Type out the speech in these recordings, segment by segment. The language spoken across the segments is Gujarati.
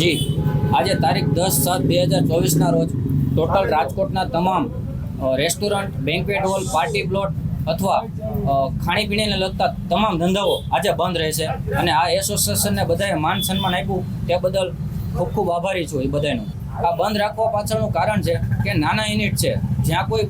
જી. આજે તારીખ દસ સાત બે હજાર ચોવીસના રોજ ટોટલ રાજકોટના તમામ restaurant banquet hall party plot અથવા ખાણીપીણીને લગતા તમામ ધંધાઓ આજે બંધ રહેશે. અને આ એસોસિએશનને બધાએ માન સન્માન આપ્યું તે બદલ ખૂબ ખૂબ આભારી છું એ બધાનું. આ બંધ રાખવા પાછળનું કારણ છે કે નાના યુનિટ છે. જ્યાં કોઈ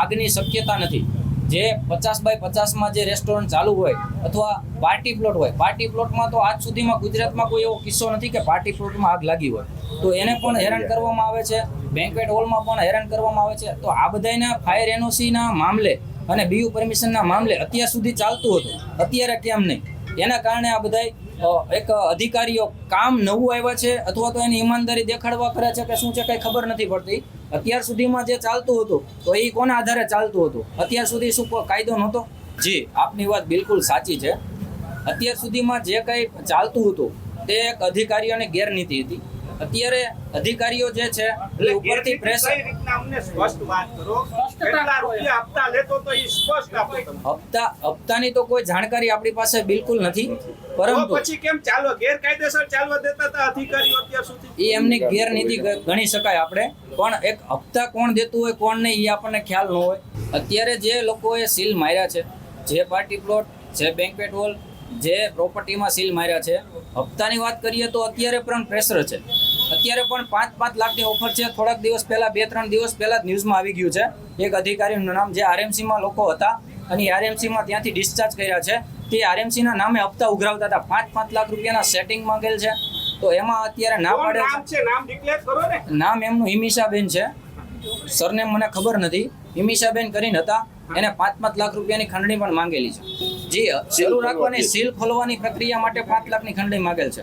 આગની શક્યતા નથી. જે પચાસ બાય પચાસમાં જે રેસ્ટોરન્ટ ચાલુ હોય અથવા પાર્ટી પ્લોટ હોય પાર્ટી પ્લોટમાં તો આજ સુધીમાં ગુજરાતમાં કોઈ એવો કિસ્સો નથી કે પાર્ટી પ્લોટમાં આગ લાગી હોય. તો એને પણ હેરાન કરવામાં આવે છે બેન્કવેટ હોલમાં પણ હેરાન કરવામાં આવે છે. તો આ બધાના ફાયર એનઓસીના મામલે અને બીયુ પરમિશનના મામલે અત્યાર સુધી ચાલતું હતું. અત્યારે કેમ નહીં? એના કારણે આ બધાય એક અધિકારીઓ કામ નવું આવ્યા છે અથવા તો એની ઈમાનદારી દેખાડવા કરે છે કે શું છે કંઈ ખબર નથી પડતી. અત્યાર સુધીમાં જે ચાલતું હતું તો એ કોના આધારે ચાલતું હતું? અત્યાર સુધી શું કાયદો નહોતો? જી આપની વાત બિલકુલ સાચી છે. અત્યાર સુધીમાં જે કંઈ ચાલતું હતું તે એક અધિકારીઓની ગેરનીતિ હતી. અત્યારે અધિકારીઓ જે છે એ ઉપરથી પ્રેશર અમને સ્પષ્ટ વાત કરો? કેટલા રૂપિયા હપ્તા લેતો તો એ સ્પષ્ટ આપો હપ્તા હપ્તાની તો કોઈ જાણકારી આપણી પાસે બિલકુલ નથી. પરંતુ પછી કેમ ચાલો ગેરકાયદેસર ચાલવા દેતા હતા અધિકારીઓ અત્યાર સુધી? એ એમની ગેરનીતિ ગણી શકાય આપણે પણ એક હપ્તા કોણ દેતું હોય કોણ નહીં એ આપણને ખ્યાલ ન હોય. અત્યારે જે લોકોએ સીલ માર્યા છે જે પાર્ટી પ્લોટ જે બેન્ક્વેટ હોલ જે પ્રોપર્ટીમાં સીલ માર્યા છે હપ્તાની વાત કરીએ તો અત્યારે પણ પ્રેશર છે. અત્યારે પણ પાંચ પાંચ લાખની ઓફર છે થોડાક દિવસ પહેલાં બે ત્રણ દિવસ પહેલાં જ ન્યૂઝમાં આવી ગયું છે. એક અધિકારીનું નામ જે આરએમસીમાં લોકો હતા અને આરએમસીમાં ત્યાંથી ડિસ્ચાર્જ કર્યા છે. તે આરએમસીના નામે હપ્તા ઉઘરાવતા હતા. પાંચ પાંચ લાખ રૂપિયાના સેટિંગ માંગેલ છે. તો એમાં અત્યારે ના પાડે છે નામ છે? નામ ડિક્લેર કરો ને. નામ એમનું હિમિશાબેન છે. સરનેમ મને ખબર નથી. હિમિશાબેન કરીને હતા. એને પાંચ પાંચ લાખ રૂપિયાની ખંડણી પણ માંગેલી છે. જે શરૂ રાખવાની સીલ ખોલવાની પ્રક્રિયા માટે પાંચ લાખની ખંડણી માંગેલ છે.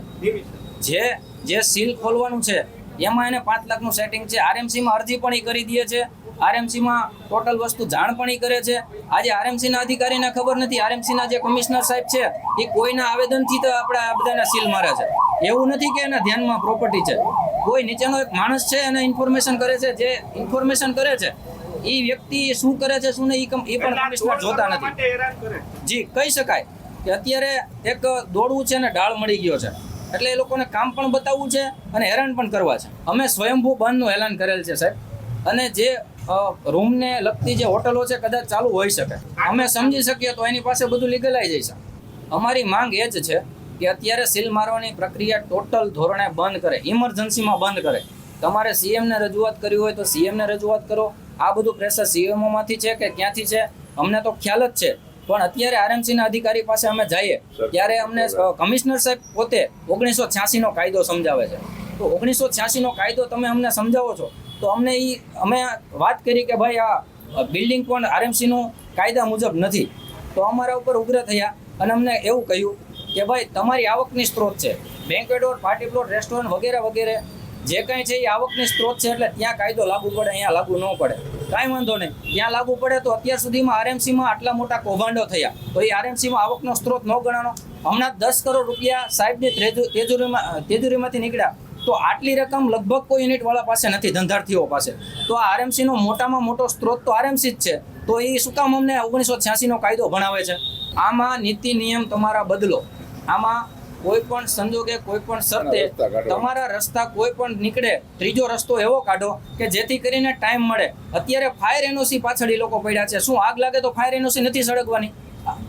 જે જે સીલ ખોલવાનું છે એમાં એને પાંચ લાખનું સેટિંગ છે. આરએમસીમાં અરજી પણ એ કરી દે છે. આરએમસીમાં ટોટલ વસ્તુ જાણ પણ એ કરે છે. આજે આરએમસીના અધિકારીને ખબર નથી આરએમસીના જે કમિશનર સાહેબ છે એ કોઈના આવેદનથી તો આપણે આ બધાને સીલ મારે છે. એવું નથી કે એના ધ્યાનમાં પ્રોપર્ટી છે. કોઈ નીચેનો એક માણસ છે એને ઇન્ફોર્મેશન કરે છે જે ઇન્ફોર્મેશન કરે છે એ વ્યક્તિ શું કરે છે શું નહીં એ પણ કમિશનર જોતા નથી. જી કહી શકાય કે અત્યારે એક દોડવું છે ને ઢાળ મળી ગયો છે. એટલે એ લોકોને કામ પણ બતાવવું છે અને હેરાન પણ કરવા છે. અમે સ્વયંભૂ બંધનું એલાન કરેલ છે સાહેબ. અને જે રૂમને લગતી જે હોટલો છે કદાચ ચાલુ હોઈ શકે. અમે સમજી શકીએ તો એની પાસે બધું લીગલાઈ જશે અમારી માંગ એ જ છે કે અત્યારે સીલ મારવાની પ્રક્રિયા ટોટલ ધોરણે બંધ કરે. ઇમરજન્સીમાં બંધ કરે. તમારે સીએમને રજૂઆત કરવી હોય તો સીએમને રજૂઆત કરો. આ બધું પ્રેશર સીએમઓમાંથી છે કે ક્યાંથી છે? અમને તો ખ્યાલ જ છે. પણ અત્યારે આરએમસીના અધિકારી પાસે અમે જઈએ. ત્યારે અમને કમિશનર સાહેબ પોતે ઓગણીસો છ્યાસીનો કાયદો સમજાવે છે. તો ઓગણીસો છ્યાસીનો કાયદો તમે અમને સમજાવો છો? તો અમને એ અમે વાત કરી કે ભાઈ આ બિલ્ડિંગ પણ આરએમસીનું કાયદા મુજબ નથી. તો અમારા ઉપર ઉગ્ર થયા અને અમને એવું કહ્યું કે ભાઈ, તમારી આવકની સ્ત્રોત છે. Banquet hall party plot restaurant વગેરે વગેરે. જે કંઈ છે એ આવકની સ્ત્રોત છે એટલે ત્યાં કાયદો લાગુ પડે, અહીંયા લાગુ ન પડે. કાંઈ વાંધો નહીં. ત્યાં લાગુ પડે તો અત્યાર સુધીમાં આરએમસીમાં આટલા મોટા કૌભાંડો થયા. તો એ આરએમસીમાં આવકનો સ્ત્રોત ન ગણાનો હમણાં દસ કરોડ રૂપિયા સાહેબની તેજુરીમાં તેજુરીમાંથી નીકળ્યા. તો આટલી રકમ લગભગ કોઈ યુનિટવાળા પાસે નથી ધંધાર્થીઓ પાસે. તો આ આરએમસીનો મોટામાં મોટો સ્ત્રોત તો આરએમસી જ છે. તો એ શું કામ અમને ઓગણીસો છ્યાસીનો કાયદો ભણાવે છે? આમાં નીતિ નિયમ તમારા બદલો. આમાં કોઈ પણ સંજોગે કોઈ પણ શરતે તમારા રસ્તા કોઈ પણ નીકળે ત્રીજો રસ્તો એવો કાઢો કે જેથી કરીને ટાઈમ મળે. અત્યારે ફાયર એનઓસી પાછળ એ લોકો પડ્યા છે. શું આગ લાગે તો ફાયર એનઓસી નથી સળગવાની?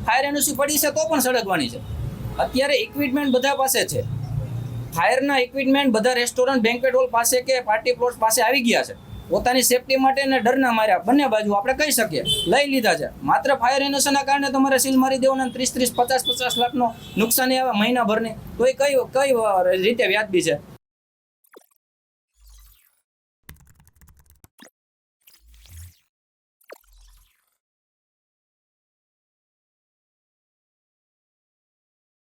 ફાયર એનઓસી પડી છે તો પણ સળગવાની છે. અત્યારે ઇક્વિપમેન્ટ બધા પાસે છે. ફાયરના ઇક્વિપમેન્ટ બધા રેસ્ટોરન્ટ બેન્ક્વેટ હોલ પાસે કે પાર્ટી પ્લોટ પાસે આવી ગયા છે. પોતાની સેફટી માટે ને ડરના માર્યા. બંને બાજુ આપણે કહી શકીએ. લઈ લીધા છે. માત્ર ફાયર એનોસના કારણે તમારે સીલ મારી દેવાના ત્રીસ ત્રીસ, પચાસ પચાસ લાખનો નુકસાની આવે મહિનાભરની. તો એ કઈ કઈ રીતે વ્યાજબી છે?